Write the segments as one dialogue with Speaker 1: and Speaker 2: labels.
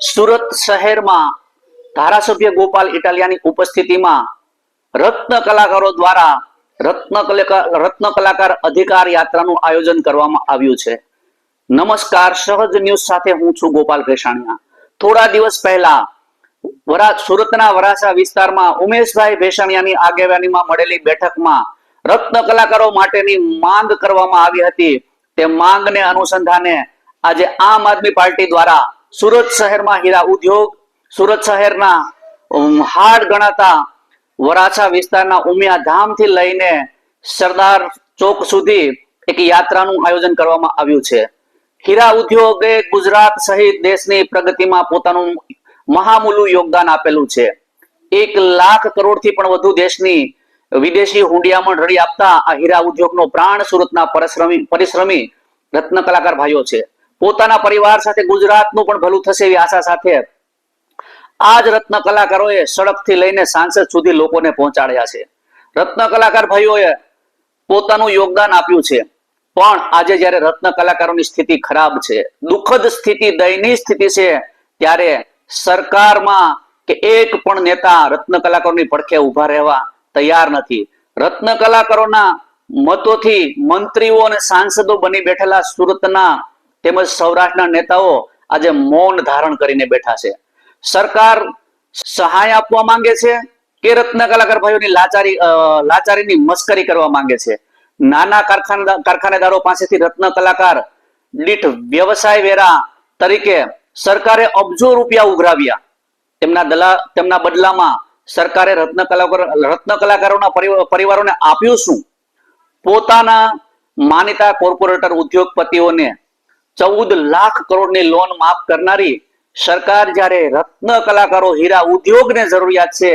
Speaker 1: સુરત શહેરમાં ધારાસભ્ય ગોપાલ ઇટાલિયાની ઉપસ્થિતિમાં રત્ન કલાકારો દ્વારા રત્ન રત્ન કલાકાર અધિકાર યાત્રાનું આયોજન કરવામાં આવ્યું છે. નમસ્કાર, સહજ ન્યૂઝ સાથે હું છું ગોપાલ ભેસાણીયા. થોડા દિવસ પહેલા વરા, સુરતના વરાસા વિસ્તારમાં ઉમેશભાઈ ભેસાણીયાની આગેવાનીમાં મળેલી બેઠકમાં રત્ન કલાકારો માટેની માંગ કરવામાં આવી હતી. તે માંગને અનુસંધાને આજે આમ આદમી પાર્ટી દ્વારા સુરત શહેરમાં હીરા ઉદ્યોગ, સુરત શહેરના હાડ ગણાતા વરાછા વિસ્તારના ઉમિયા ધામથી લઈને સરદાર ચોક સુધી એક યાત્રાનું આયોજન કરવામાં આવ્યું છે. હીરા ઉદ્યોગે ગુજરાત સહિત દેશની પ્રગતિમાં પોતાનું મહામૂલું યોગદાન આપેલું છે. એક લાખ કરોડથી પણ વધુ દેશની વિદેશી હુંડિયામણ રડી આપતા આ હીરા ઉદ્યોગનો પ્રાણ સુરતના પરિશ્રમી પરિશ્રમી રત્ન કલાકાર ભાઈઓ છે. પોતાના પરિવાર સાથે ગુજરાતનું પણ ભલું થશે એવી આશા સાથે આ રત્ન કલાકારોએ સડકથી લઈને સાંસદ સુધી લોકોને પહોંચાડ્યા છે. રત્ન કલાકાર ભાઈઓએ પોતાનું યોગદાન આપ્યું છે. પણ આજે જ્યારે રત્ન કલાકારોની સ્થિતિ ખરાબ છે, દુઃખદ સ્થિતિ, દયનીય સ્થિતિ છે, ત્યારે સરકારમાં કે એક પણ નેતા રત્ન કલાકારોની પડખે ઊભા રહેવા તૈયાર નથી. રત્ન કલાકારોના મતોથી મંત્રીઓ અને સાંસદો બની બેઠેલા સુરતના તેમજ સૌરાષ્ટ્રના નેતાઓ આજે મૌન ધારણ કરીને બેઠા છે. સરકાર સહાય આપવા માંગે છે કે રત્ન કલાકાર ભાઈઓની લાચારી લાચારીની મસ્કરી કરવા માંગે છે? નાના કારખાના કારખાનેદારો પાસેથી રત્ન કલાકાર દીઠ વ્યવસાય વેરા તરીકે સરકારે અબજો રૂપિયા ઉઘરાવ્યા. તેમના દલા, તેમના બદલામાં સરકારે રત્ન કલાકાર, રત્ન કલાકારોના પરિવા- પરિવારોને આપ્યું શું? પોતાના માનીતા કોર્પોરેટર ઉદ્યોગપતિઓને ચૌદ લાખ કરોડની લોન માફ કરનારી સરકાર જ્યારે રત્ન કલાકારો, હીરા ઉદ્યોગને જરૂરિયાત છે,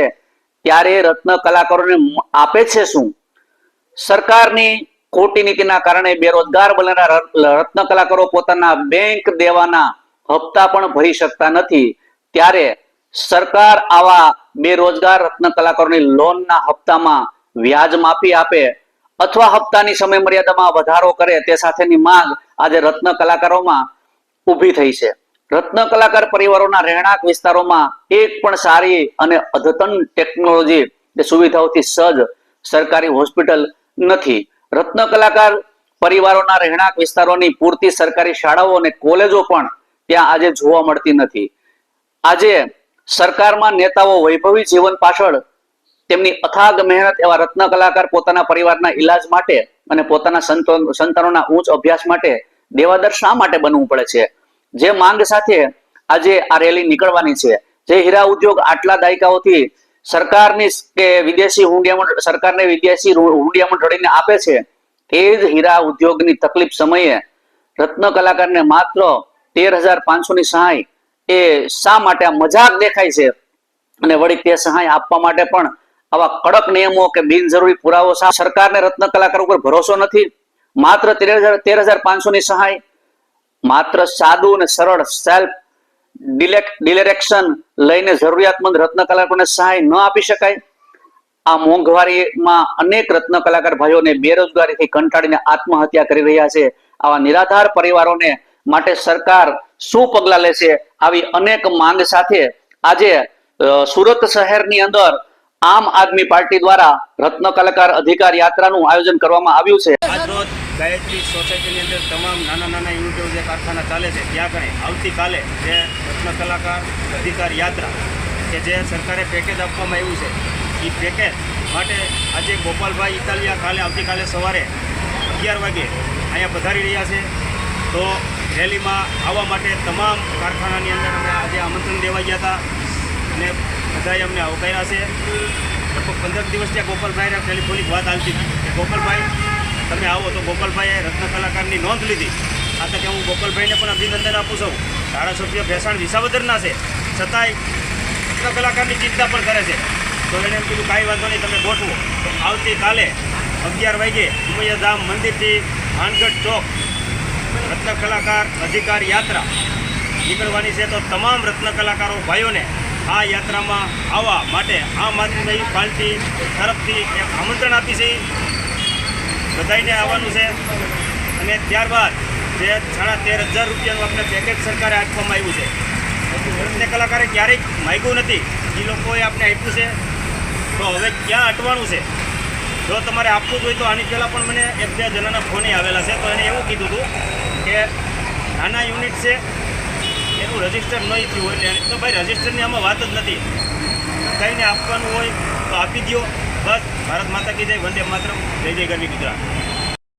Speaker 1: ત્યારે રત્ન કલાકારોને આપે છે શું? સરકારની ખોટી નીતિના કારણે બેરોજગાર બનેલા રત્ન કલાકારો પોતાના બેંક દેવાના હપ્તા પણ ભરી શકતા નથી. ત્યારે સરકાર આવા બેરોજગાર રત્ન કલાકારોની લોનના હપ્તામાં વ્યાજ માફી આપે અથવા હપ્તાની સમય મર્યાદામાં વધારો કરે તે સાથેની માંગ આજે રત્ન કલાકારોમાં ઊભી થઈ છે. રત્ન કલાકાર પરિવારોના રહેણાંક વિસ્તારોમાં એક પણ સારી અને અદ્યતન ટેકનોલોજી સુવિધાઓથી સજ્જ સરકારી હોસ્પિટલ નથી. રત્ન કલાકાર પરિવારોના રહેણાંક વિસ્તારોની પૂરતી સરકારી શાળાઓ અને કોલેજો પણ ત્યાં આજે જોવા મળતી નથી. આજે સરકારમાં નેતાઓ વૈભવી જીવન પાછળ તેમની અથાગ મહેનત એવા રત્ન કલાકાર પોતાના પરિવારના ઈલાજ માટે અને પોતાના સંતો- સંતાનોના ઉચ્ચ અભ્યાસ માટે દેવાદર શા માટે બનવું પડે છે? જે માંગ સાથે આજે આ રેલી નીકળવાની છે. જે હીરા ઉદ્યોગ આટલા દાયકાઓથી સરકારની કે વિદેશી હુંડિયામણ સરકારને વિદેશી હુંડિયામણ રડીને આપે છે, એ જ હીરા ઉદ્યોગની તકલીફ સમયે રત્ન કલાકારને માત્ર તેર હજાર પાંચસો ની સહાય એ શા માટે આ મજાક દેખાય છે? અને વળી તે સહાય આપવા માટે પણ આવા કડક નિયમો કે બિનજરૂરી પુરાવો સરકારને રત્ન કલાકાર ઉપર ભરોસો નથી? માત્ર તેર હજાર પાંચસો ની સહાય, માત્ર સાદું અને સરળ સેલ્ફ ડિલેરેક્શન લઈને જરૂરિયાતમંદ રત્ન કલાકારોને સહાય ન આપી શકાય. આ મોંઘવારીમાં અનેક રત્ન કલાકાર ભાઈઓને બેરોજગારીથી કંટાળીને આત્મહત્યા કરી રહ્યા છે. આવા નિરાધાર પરિવારોને માટે સરકાર શું પગલા લેશે? આવી અનેક માંગ સાથે આજે સુરત શહેરની અંદર આમ આદમી પાર્ટી દ્વારા રત્ન કલાકાર અધિકાર યાત્રાનું આયોજન કરવામાં આવ્યું છે.
Speaker 2: ગાયત્રી સોસાયટીની અંદર તમામ નાના નાના યુનિટો જે કારખાના ચાલે છે, ત્યાં કણે આવતીકાલે જે રત્ન કલાકાર અધિકાર યાત્રા કે જે સરકારે પેકેજ આપવામાં આવ્યું છે એ પેકેજ માટે આજે ગોપાલભાઈ ઇટાલિયા કાલે આવતીકાલે સવારે અગિયાર વાગે અહીંયા પધારી રહ્યા છે. તો રેલીમાં આવવા માટે તમામ કારખાનાની અંદર અમે આજે આમંત્રણ દેવા ગયા હતા અને બધાએ અમને આવકાર્યા છે. લગભગ પંદર દિવસ ત્યાં ગોપાલભાઈને ટેલિફોનિક વાત આવતી હતી. ગોપાલભાઈ તમે આવો તો ગોપાલભાઈએ રત્ન કલાકારની નોંધ લીધી. આ તકે હું ગોપાલભાઈને પણ અભિનંદન આપું છું. ધારાસભ્ય ભેસાણ વિસાવદરના છે. છતાંય રત્ન કલાકારની ચિંતા પણ કરે છે. તો એણે એમ કીધું, કાંઈ વાંધો નહીં, તમે ગોઠવો. તો આવતીકાલે અગિયાર વાગે ઉમૈયા ધામ મંદિરથી ભાનગઢ ચોક રત્ન કલાકાર અધિકાર યાત્રા નીકળવાની છે. તો તમામ રત્ન કલાકારો ભાઈઓને આ યાત્રામાં આવવા માટે આમ આદમી પાર્ટી તરફથી એક આમંત્રણ આપી છે. બધાઈને આવવાનું છે. અને ત્યારબાદ જે સાડા તેર હજાર રૂપિયાનું આપણે પેકેજ સરકારે આપવામાં આવ્યું છે. નૃત્ય કલાકારે ક્યારેય માગ્યું નથી. એ લોકોએ આપણે આપ્યું છે. તો હવે ક્યાં અટવાનું છે? જો તમારે આપવું જ હોય તો આની પહેલાં પણ મને એક બે જણાના ફોને આવેલા છે. તો એને એવું કીધું હતું કે નાના યુનિટ છે, એનું રજિસ્ટર નહીં થયું એટલે તો ભાઈ રજિસ્ટરની આમાં વાત જ નથી. કંઈને આપવાનું હોય તો આપી દો બસ ભારત માતા કી જય વંદે માતરમ જય જય ગરવી ગુજરાત.